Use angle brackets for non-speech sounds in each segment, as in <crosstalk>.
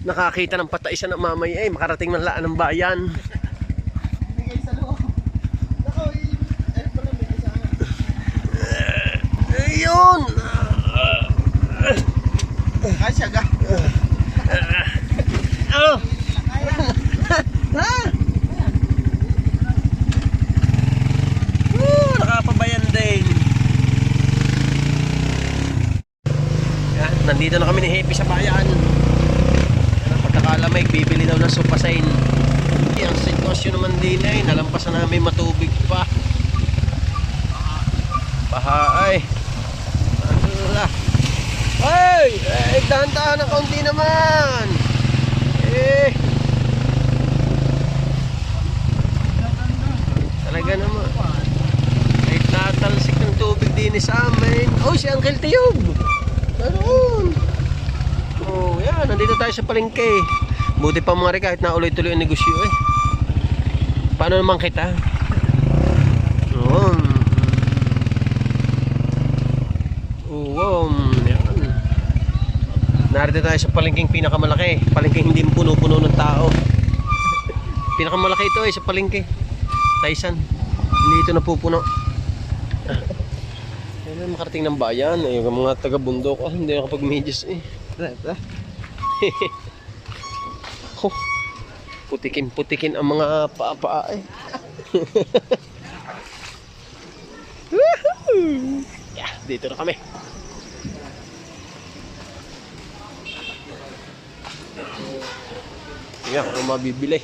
nakakita ng patay siya ng mamay eh, makarating man laan ng bayan. Eh. Ayun! Ay, siya ga. Ano? ha? Woo, nakapabayan din. Nandito na kami ni Happy sa bayan. Pagkakalamig, bibili daw ng supasain. Ang sitwasyon naman din ay, nalampasan namin matubig pa. Baha ay. Ala. Ay! Eh, dahan-dahan ng kaunti naman! Eh! Talaga naman. Ay, tatalsik ng tubig din sa amin. Oh, si Uncle Tiyog! Naroon! Oh, yan. Nandito tayo sa palengke. Buti pa mga rin kahit nauloy tuloy ang negosyo eh. Paano naman kita? Oo, yan. Narito tayo sa palengking pinakamalaki. Palengking hindi puno-puno ng tao. <laughs> Pinakamalaki ito eh sa palengke. Taisan. Hindi ito napupuno. <laughs> Ang makarating ng bayan. Ay, yung mga taga-bundok. Ah, hindi nakapag-medyas eh. <laughs> oh, putikin-putikin ang mga paa-paa eh. <laughs> Yeah, dito na kami. Tingnan kung ano mabibili.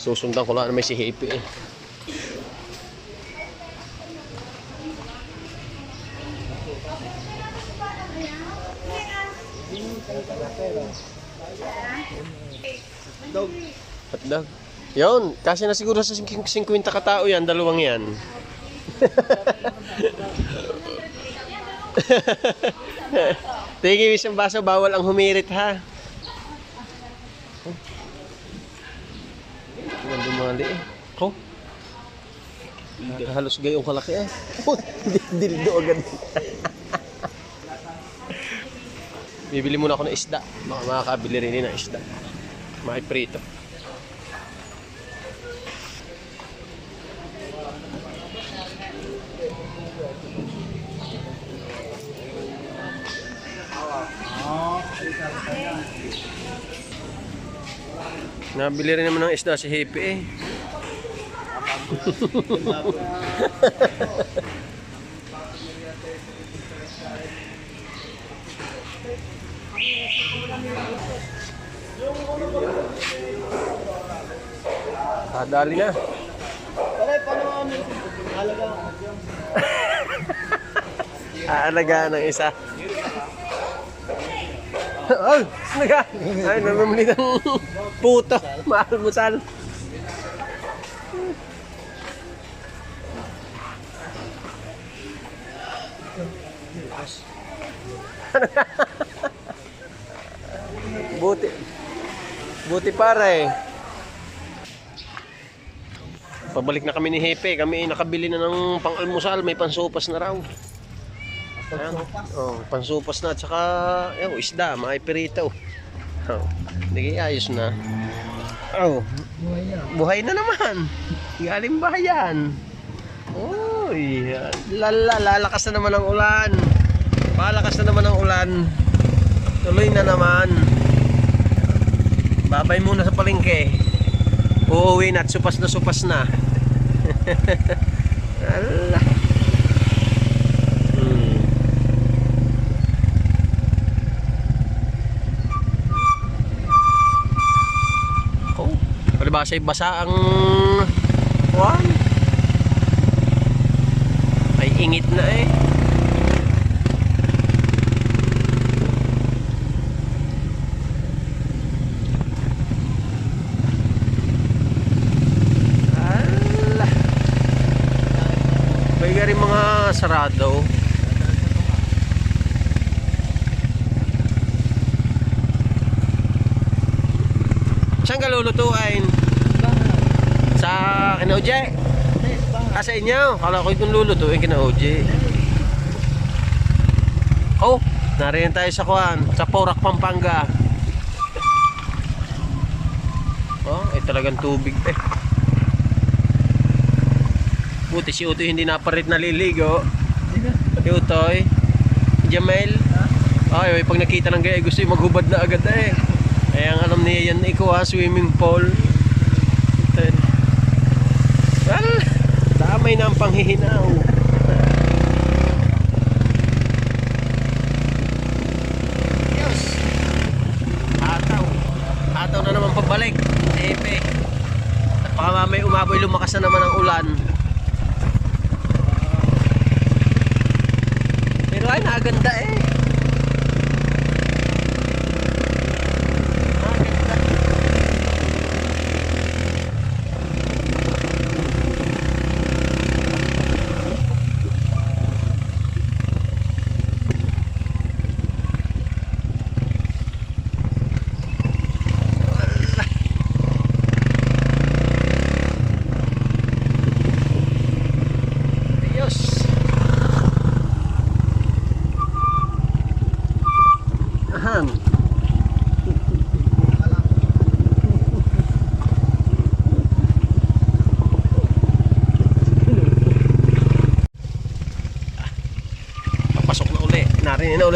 Susundan ko lang na may si Happy eh. Dog. Hotdog. Yun, kasi na siguro sa 50 katao yan, dalawang yan. <laughs> Tingin isang baso, bawal ang humirit ha. Ang dumali eh. Ko? Halos gayong kalaki eh. <laughs> Dildo agad. Bibili muna ako ng isda. Baka makakabili rin ng isda. Makiprito. Nabili rin naman ng isda si Happy eh. <laughs> Kadali na. Pare, paano ano? Halaga. <laughs> Aalagaan ng isa. Ay, naga. Ay, namamili ng puto. Maalmusal. <laughs> Buti. Buti pare. Pabalik na kami ni Hepe. Kami nakabili na ng pang-almusal. May pansopas na raw. Ayan. Oh, pansupas na at saka yung isda, mga pirito. Oh, ayos na. Oh, buhay na naman. Galing bayan. Uy, lala, lalakas na naman ang ulan. Palakas na naman ang ulan. Tuloy na naman. Babay muna sa palengke. Uuwi na at supas na supas na. <laughs> Ala. Hmm. Oh, palibasa basa ang kuwan. Ay ingit na eh. Ala. Mga sarado. Saan ka lulutuin? Sa kina OJ? Ah, sa inyo? Kala ko itong lulutuin kina OJ. Oh, Nariyan tayo sa Kuan, sa Porac, Pampanga. Oh, eh talagang tubig eh. Buti si Utoy hindi naparit naliligo. Si Utoy. Jamel. Ay, ay, pag nakita ng gaya, gusto yung maghubad na agad eh. Eh, ang alam niya yan, ikaw ha, swimming pool. Ito yun. Well, damay na ang panghihinaw. Diyos. Ataw. Na naman pabalik. Epe. At baka mamay umaboy lumakas na naman ang ulan. Pero ay, nakaganda eh.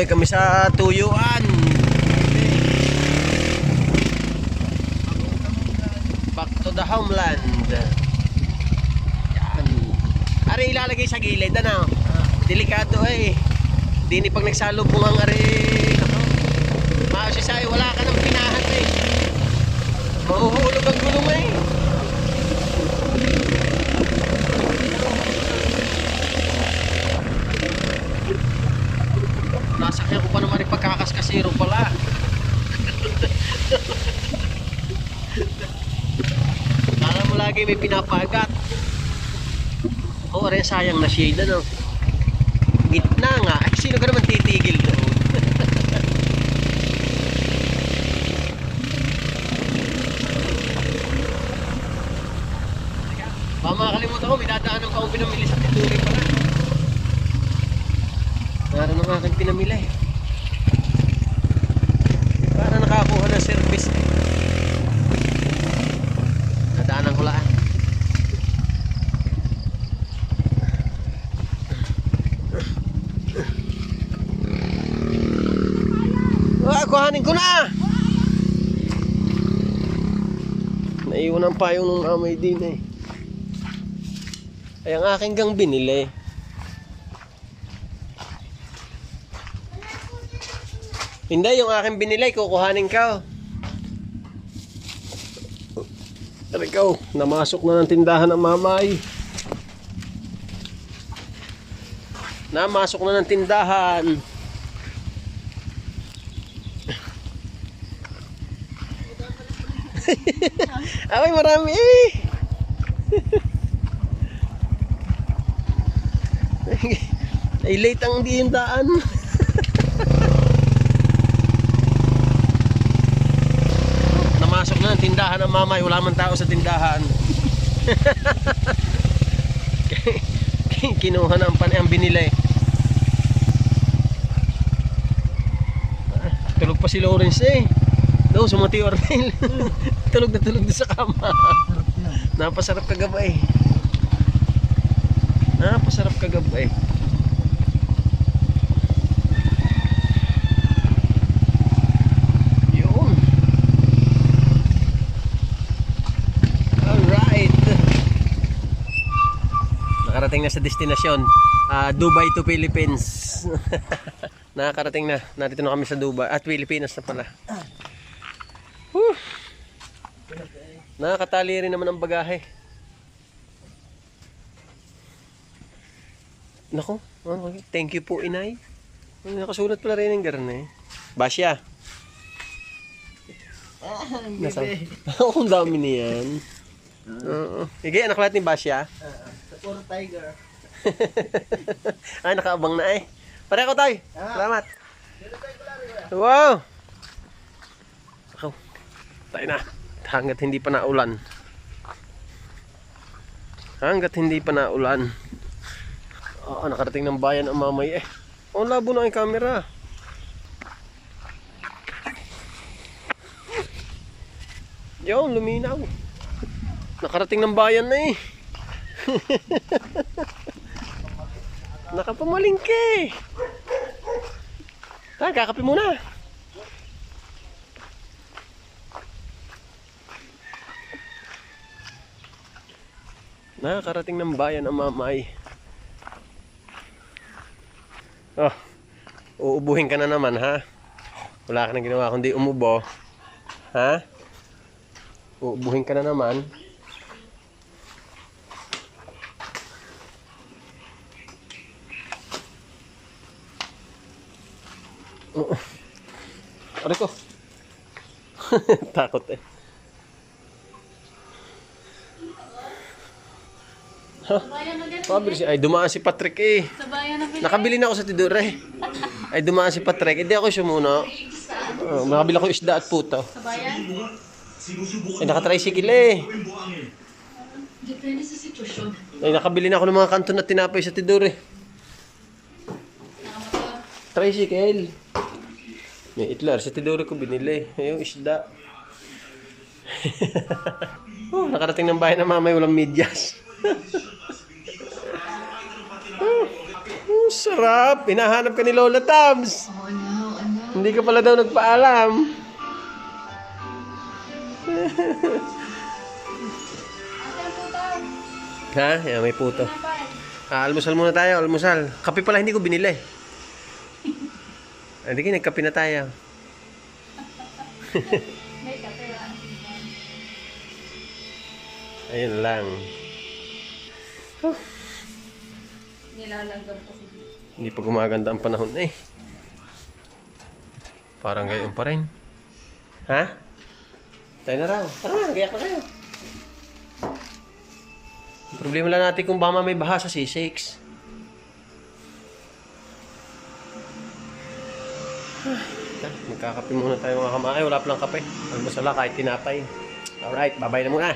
Uli kami sa tuyuan. Back to the homeland. Yan. Ilalagay sa gilid ano? Delikado eh. Di ni pag nagsalubong ang ari. Maasi sa'yo, wala ka ng pinahan eh. Mahuhulog ang gulong eh. Nasakyan ko pa naman yung pagkakaskasiro pala. Kala mo lagi may pinapagat. Oo, rin sayang na shade ano. Gitna nga. Ay, sino ka naman titigil doon? Baka makakalimutan ko, may dadaanan pa akong pinamili sa tituri pala. Meron ang aking pinamili. Para nakakuha ng service. Nadaanan ko lang. Ah, kuhanin ko na! Naiwan ang payong ng amay din eh. Ay, ang aking gang binili. Hindi, yung aking binili, kukuhanin ka. Tara ikaw, namasok na ng tindahan ng mamay. Namasok na ng tindahan. <laughs> Ay, marami eh. <laughs> Ay, late ang di yung daan. Namasok na ang tindahan ng mamay. Wala man tao sa tindahan. <laughs> Kinuha na ang pan ang binili. Ah, Tulog pa si Lawrence eh. No, sumati Ornel. <laughs> tulog na tulog na sa kama. Napasarap kagabay. Napasarap kagabay. Yun. Alright. Nakarating na sa destinasyon. Ah, Dubai to Philippines. <laughs> Nakakarating na. Narito na kami sa Dubai. At Pilipinas na pala. Whew. Nakakatali rin naman ang bagahe. Nako, okay. thank you po inay. Ay, Nakasulat pala rin ng garne. Basya. Nasa, <laughs> ang dami niyan. Oo. Sige, anak lahat ni Basya. Sa Poor tiger. <laughs> Ay, nakaabang na eh. Pareho tayo. Ah. Salamat. Wow! Ako. Tayo na. Hanggat hindi pa naulan. Hanggat hindi pa naulan. Oo, nakarating ng bayan ang mamay eh. Oh, labo na ang camera. Yo, luminaw. Nakarating ng bayan na eh. Nakapamalingke. Ta, kakape muna. Nakakarating ng bayan ang mamay. Oh, uubuhin ka na naman ha. Wala ka nang ginawa kundi umubo. Ha? Uubuhin ka na naman. Aray ko. <laughs> Takot eh. Sabayan na din. Pabilis ay dumaan si Patrick eh. Na. Nakabili na ako sa Tidore. Ay dumaan si Patrick. Hindi ako sumuno. Oh, nakabili ako isda at puto. Sabayan? Ay nakatricycle eh. Depende sa sitwasyon. Ay nakabili na ako ng mga kanton na tinapay sa Tidore. Nakamotor. Tricycle. May itlar sa Tidore ko binili. Yung isda. <laughs> oh, nakarating ng bahay na mamay walang medyas. <laughs> oh, oh, sarap. Hinahanap ka ni Lola Tams. Oh no, ano? Hindi ka pala daw nagpaalam. <laughs> Ha? Yan, may puto. Ah, almusal muna tayo, almusal. Kape pala hindi ko binili. Hindi kayo, nagkape na tayo. May kape ah. Ayun lang. Nilalanggam ko si Hindi pa gumaganda ang panahon eh. Parang gayon pa rin. Ha? Tayo na raw. Tara na, nagayak na kayo. Ang problema lang natin kung baka may baha sa C6. Magkakape muna tayo mga kamay. Wala palang kape. Almusala kahit tinapay. Alright, babay na muna.